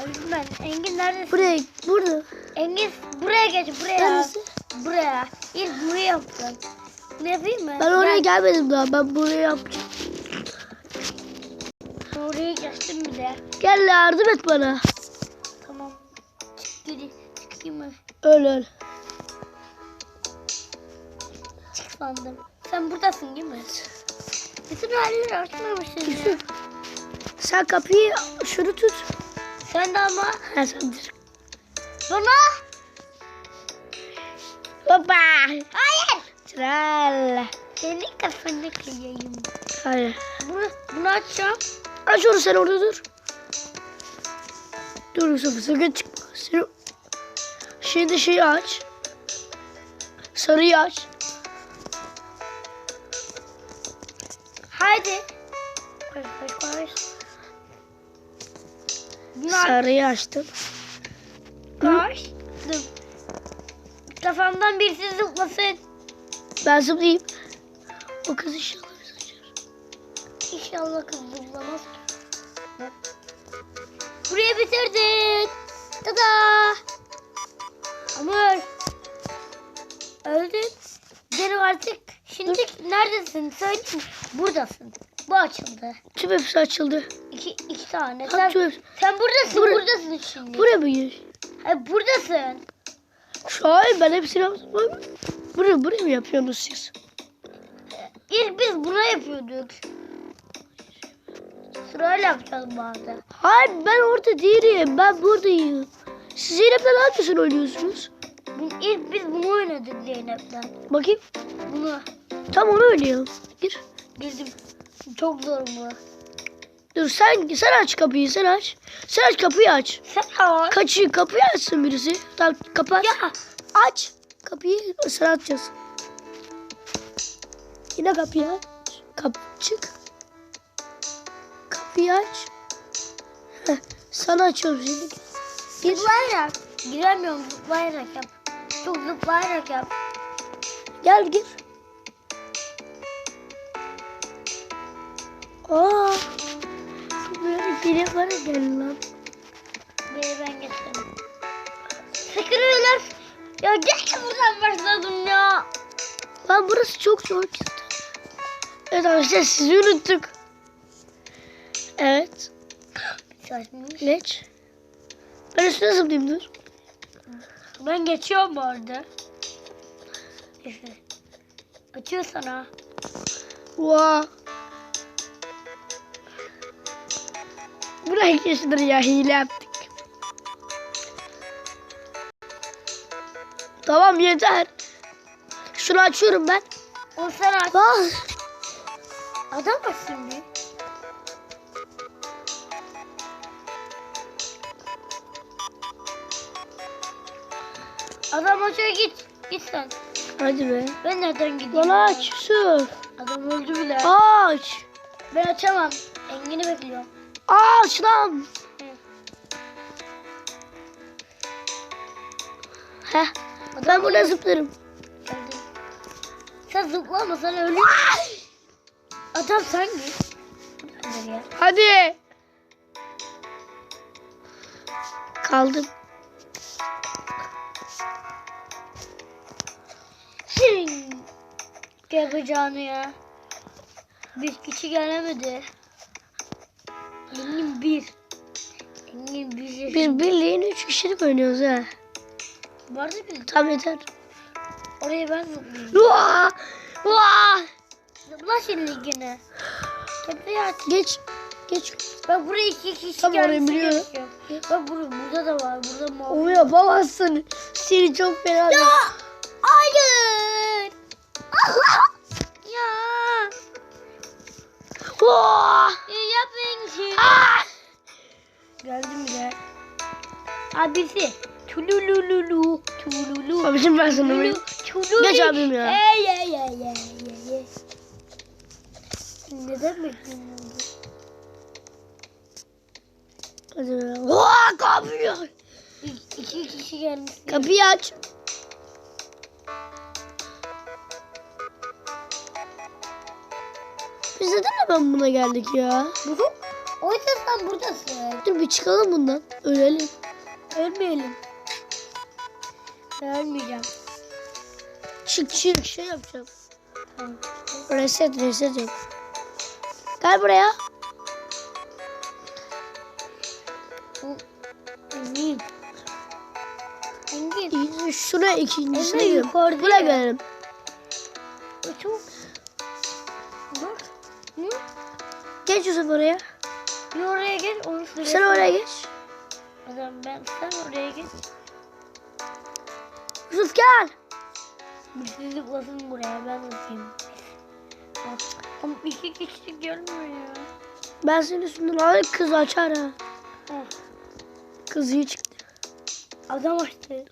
Öldüm ben. Engin neredesin? Buraya burada. Engin buraya geç buraya. Neresi? Buraya. İlk buraya yaptın. Ne yapayım mı? Ben oraya Gel. gelmedim daha. Ben buraya yapacağım. Oraya geçtim bile. Gel yardım et bana. Tamam. Çık geri. Çıkayım mı? Öl öl. Çık sandım. Sen buradasın değil mi? Bütün halleri. Yusuf. Sen kapıyı şunu tut. Sen de ama Ha sen dur. bana. Hoppa. Hayır. Tral. Senin kafanı kıyayım. Hayır. Bunu, bunu açacağım. Aç onu sen orada dur. Dur Yusuf sakın çıkma. Sen... Şimdi şeyi aç. Sarıyı aç. Haydi. Sarıyı açtım. Dur. Kafamdan birisi zıplasın. Ben zıplayayım. O kız inşallah bizi açar. İnşallah kız zıplamaz ki. Burayı bitirdik. Tada. Amur. Öldün. Benim artık. Şimdi neredesin? Söyle. Buradasın. Bu açıldı. Tüm hepsi açıldı. İki, iki tane. Sen, sen buradasın. Bura- buradasın şimdi. Buraya mı gir? Hayır, buradasın. Şu an ben hepsini yaptım. Buraya, buraya mı yapıyorsunuz siz? İlk biz buna yapıyorduk. Sırayla yapacağız bazen. Hayır ben orada değilim. Ben buradayım. Siz Zeynep'le hangisini oynuyorsunuz? İlk biz bunu oynadık Zeynep'ten. Bakayım. Bunu Tam onu oynayalım. Gir. girdim. Çok zor bu. Dur sen sen aç kapıyı sen aç. Sen aç kapıyı aç. Sen aç. Kaçı kapıyı açsın birisi. Tamam kapat. Ya. Aç. Kapıyı sen açacağız. Yine kapıyı aç. Kapı çık. Kapıyı aç. Heh, sana açıyorum şimdi. Gir. Zıplayarak. Giremiyorum zıplayarak yap. Çok zıplayarak yap. Gel gir. Aa. Böyle biri var ya gel lan. Beni ben geçtim. Sıkırıyorlar. Ya gel buradan başladım ya. Lan burası çok zor çıktı. Evet arkadaşlar sizi unuttuk. Evet. Geç. Ben üstüne zıplayayım dur. Ben geçiyorum bu arada. Açıyor sana. Vaa. Buraya geçtir ya hile yaptık. Tamam yeter. Şunu açıyorum ben. O sen aç. Vah. Adam var şimdi. Adam açıyor git. Git sen. Hadi be. Ben nereden gideyim? Lan aç Yusuf. Adam öldü bile. Aç. Ben açamam. Engin'i bekliyorum. Lan. Hı. Heh. Ben burada zıplarım. Sen zıplama sen ölürsün. Adam sen git. Hadi. Kaldım. Senin yapacağını ya. Bir kişi gelemedi. Engin bir. Engin bir. Biz birliğin üç kişilik oynuyoruz ha. Vardı bir. Tam yeter. Oraya ben zıplayayım. Vaa! Vaa! Zıpla şimdi yine. Tepeyi aç. Geç. Geç. Bak buraya iki kişi Tamam, orayı biliyorum. Bak burada, burada da var. Burada mı? Onu yapamazsın. Seni çok fena. Ya! Hayır! ya! Yapmayın şey. Ah! Geldim bile. Abisi. Tulululu. Tululu. Abicim ben sana bir... Geç abim ya. Ey ey ey ey ey. Neden bekliyorsun? Hadi! Kapıyı. İki, iki kişi gelmiş. Kapıyı aç. Biz neden hemen buna geldik ya? Bu O yüzden sen buradasın. Dur bir çıkalım bundan. Ölelim. Ölmeyelim. Ben ölmeyeceğim. Çık çık şey yapacağım. Tamam. Reset reset yap. Gel buraya. Bu Engin. Engin. Şuraya ikincisine girelim. yukarıda Buraya ya. gelelim. Çok. Bak. Hı? Geç Yusuf oraya. Bir oraya gel. Onu sıraya Sen oraya geç. O zaman ben sen oraya geç. Yusuf gel. Birisi zıplasın buraya ben zıplayayım. Ama iki kişi gelmiyor ya. Ben senin üstünden al kız açar ha. Heh, Kız iyi çıktı. adam açtı.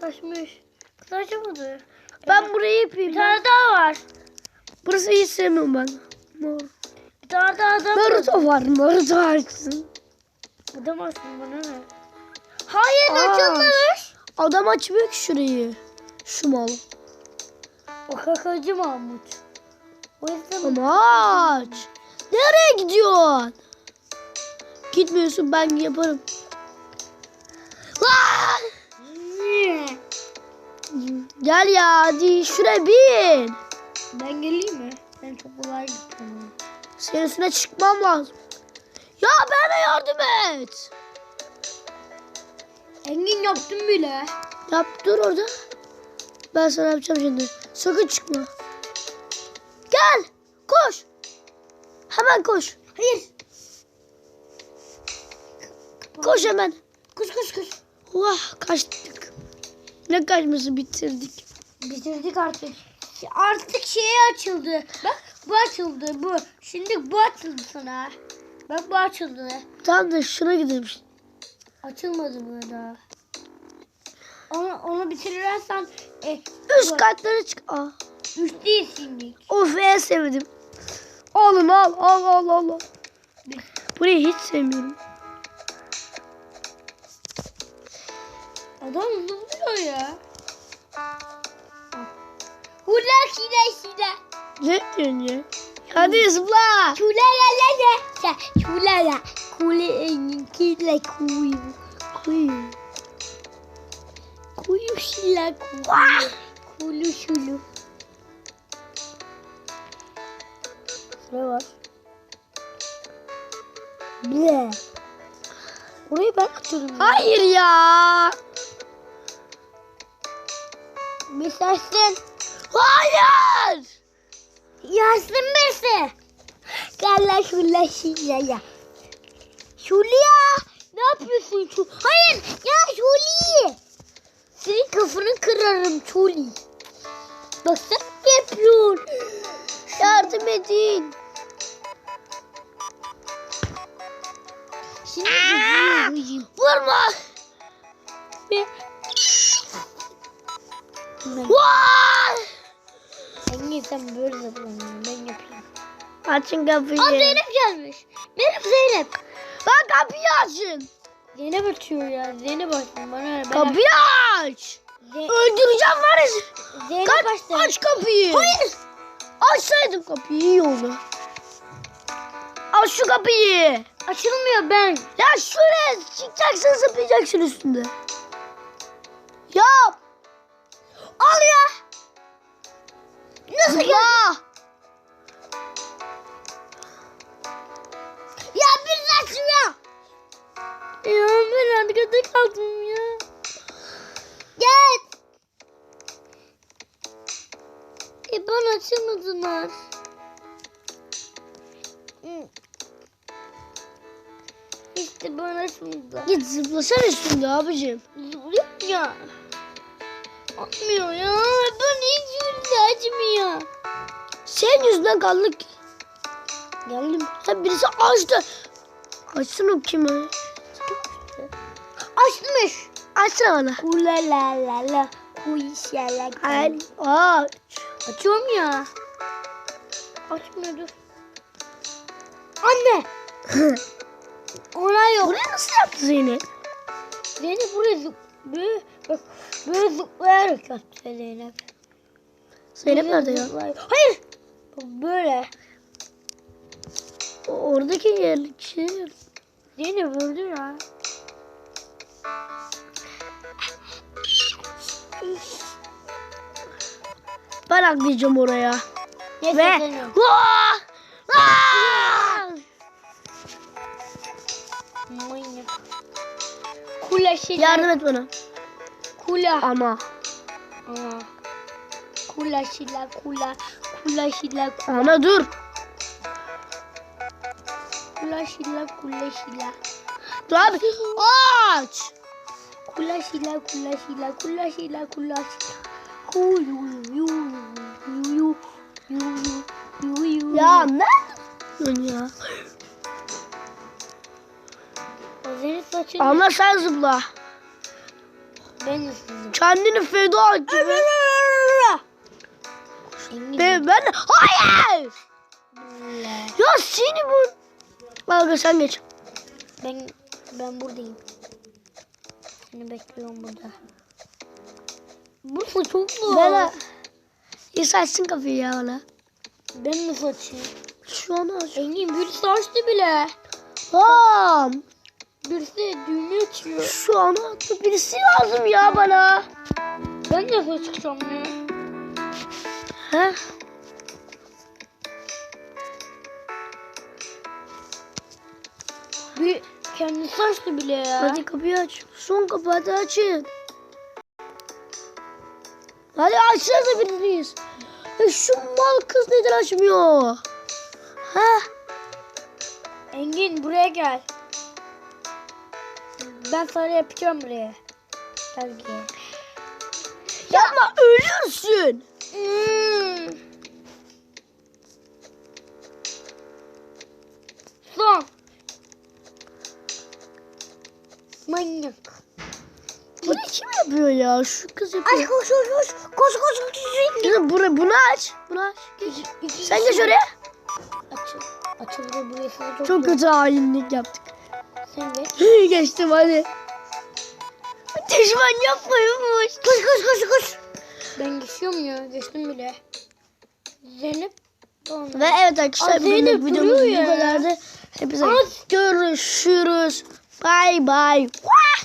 Saçmış. Kız açamadı. Ben burayı Bir yapayım. tane daha var. Burası hiç sevmiyorum ben. Mor. Daha adam var. Naruto var. Naruto açsın. Adam açsın bana ne? Hayır Aa. açılmamış. Adam açmıyor ki şurayı. Şu mal. O kakacı Mahmut. O yüzden Ama aç. Nereye gidiyorsun? Gitmiyorsun ben yaparım. Lan! Gel ya hadi şuraya bin. Ben geleyim mi? Ben çok kolay gittim. Senin üstüne çıkmam lazım. Ya bana yardım et. Engin yaptım bile. Yap dur orada. Ben sana yapacağım şimdi. Sakın çıkma. Gel. Koş. Hemen koş. Hayır. Koş hemen. Koş koş koş. Vah kaçtık. Ne kaçması bitirdik. Bitirdik artık. Artık şey açıldı. Bak bu açıldı bu. Şimdi bu açıldı sana. Bak bu açıldı. Tamam da şuna gidelim. Açılmadı bu daha. Onu, onu bitirirsen e, Üst bu- katlara çık. Aa. üç değil şimdi. Of en sevdim. Oğlum al al al al. al. Burayı hiç sevmiyorum. Adam zıplıyor ya. Hula şile şile. Ne diyorsun ya? Hadi zıpla. Çula la la la. Ya, Çula la. Kule kile kuyu. Kuyu. Kuyu şila kuyu. Kulu şulu. Ne var? Ble. Orayı ben açıyorum. ya. Hayır ya. Mesajsın. Hayır. Yazsın birisi. Gel lan şula şila ya. Şulya. Ne yapıyorsun şu? Hayır ya Şuli. Senin kafanı kırarım Şuli. Bak sen ne yapıyorsun? Yardım edin. Şimdi gidiyorum. Vurma. Ben... Vay. Engin sen böyle zıplamıyorsun. Ben yapayım. Açın kapıyı. Aa Zeynep gelmiş. Merhaba Zeynep. Lan kapıyı açın. Zeynep açıyor ya. Zeynep açsın bana? Ben Kapıyı aç. Ze- Öldüreceğim var ya. Zeynep açtı. aç kapıyı. Hayır. Açsaydın kapıyı iyi oldu. Aç şu kapıyı. Açılmıyor ben. Ya şuraya çıkacaksın zıplayacaksın üstünde. Yap. Al ya. Nasıl Zıpla. Ya bir açmıyor. Ya ben arkada kaldım ya. Gel. E bana açamadılar. İşte bana açmadılar. Git zıplasana üstünde abicim. Zıplıyorum ya. Açmıyor ya. Açmıyor. Senin yüzünden kaldık. Geldim. Ha birisi açtı. Açsın o kimi? Açmış. Açsana bana. Kula la la la. Hayır. Aç. Açıyorum ya. Açmıyor dur. Anne. Ona yok. Buraya nasıl yaptı Zeynep? Zeynep buraya zıp böyle, bak, böyle zıplayarak yaptı Zeynep. Zeynep nerede ya? Hayır. Böyle. Oradaki yer şey. Zeynep öldü ya. Ben atlayacağım oraya. Neyse Ve. Kula şila. Yardım et bana. Kula. Ama. Aa. Kula şila kula. Kula şila Ana dur. kula şila kula şila. Dur abi. Aç. Kula şila kula şila kula şila kula şila. Ya ne? Ya. Senin saçın. Ama sen zıpla. Ben ısırdım. Kendini feda et gibi. Engin. Ben, ben Hayır. Ya seni bu. Abi sen geç. Ben ben buradayım. Seni bekliyorum burada. Burası çok zor. Bana. İsa açsın kafayı ya bana. Ben mi saçayım? Şu an aç. Engin birisi açtı bile. Tamam. Birisi düğme açıyor. Şu an attı. Birisi lazım ya bana. Ben de saçacağım ya. He? Bir kendisi açtı bile ya. Hadi kapıyı aç. Son kapı hadi açın. Hadi açsanıza biriniz. Ya şu mal kız neden açmıyor? Ha? Engin buraya gel. Ben sana yapacağım buraya. Gel gel. Yapma ölürsün. Hmm. Son. Manyak. Bunu kim yapıyor ya? Şu kız yapıyor. Ay koş koş koş. Koş koş koş. Kızım bunu, bunu aç. Bunu aç. Sen geç oraya. Açıl. Açıldı burası da çok, Çok kötü hainlik yaptık. Sen geç. Geçtim hadi. Düşman yapmaymış. Koş koş koş koş. Ben geçiyorum ya. Geçtim bile. Zeynep. Tamam. Ve evet arkadaşlar bugünlük videomuz bu kadardı. Hepinize görüşürüz. Bay bay.